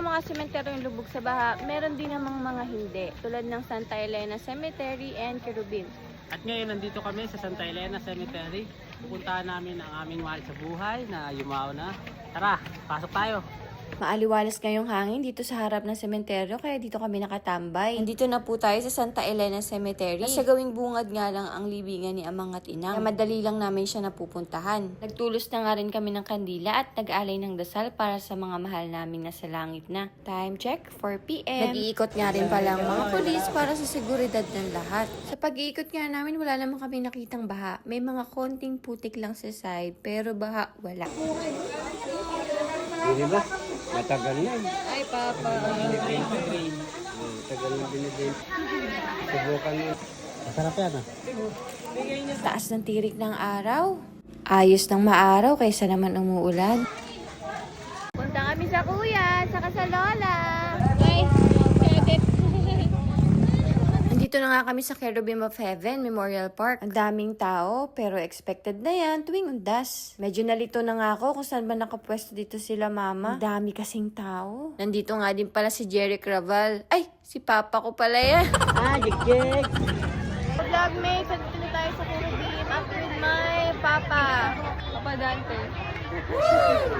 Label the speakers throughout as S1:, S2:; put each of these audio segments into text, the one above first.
S1: merong mga sementeryong lubog sa baha, meron din namang mga hindi, tulad ng Santa Elena Cemetery and Cherubim.
S2: At ngayon nandito kami sa Santa Elena Cemetery. Pupuntahan namin ang aming mahal sa buhay na yumao na. Tara, pasok tayo.
S1: Maaliwalas ngayong hangin dito sa harap ng sementeryo kaya dito kami nakatambay. Nandito na po tayo sa Santa Elena Cemetery. Sa gawing bungad nga lang ang libingan ni Amang at Inang. Kaya madali lang namin siya napupuntahan. Nagtulos na nga rin kami ng kandila at nag-alay ng dasal para sa mga mahal naming nasa langit na. Time check, 4 p.m. Nag-iikot nga rin pala ang mga polis para sa seguridad ng lahat. Sa pag-iikot nga namin, wala naman kami nakitang baha. May mga konting putik lang sa side, pero baha wala.
S3: Di ba? Matagal na.
S1: Ay, Papa.
S3: Hmm, Tagal na binibig. Subukan mo.
S2: Masarap yan ah.
S1: Taas ng tirik ng araw. Ayos ng maaraw kaysa naman umuulan. Punta kami sa kuya, saka sa lola. Nandito na nga kami sa Cherubim of Heaven Memorial Park. Ang daming tao, pero expected na yan tuwing undas. Medyo nalito na nga ako kung saan ba nakapwesto dito sila mama. Ang dami kasing tao. Nandito nga din pala si Jerry Craval. Ay, si papa ko pala yan.
S2: Ah, jig-jig!
S1: Vlogmates, nandito na tayo sa Cherubim. I'm with my papa. Papa Dante.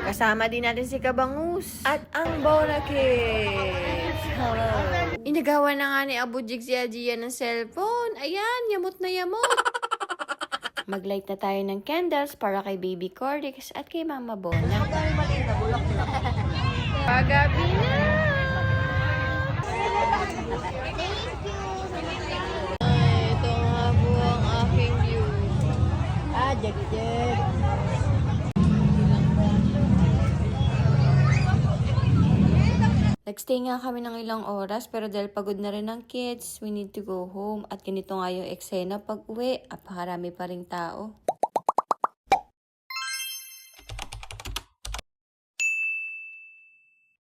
S1: Kasama din natin si Kabangus. At ang Bona Kids. Hello. Inagawa na nga ni Abu Jig si Ajia ng cellphone. Ayan, yamot na yamot. Maglight na tayo ng candles para kay Baby Cordix at kay Mama Bona. Pagabi na! Ay, ito nga po ang aking view.
S2: Ah!
S1: Nagstay nga kami ng ilang oras pero dahil pagod na rin ang kids, we need to go home. At ganito nga yung eksena pag uwi, apakarami pa ring tao.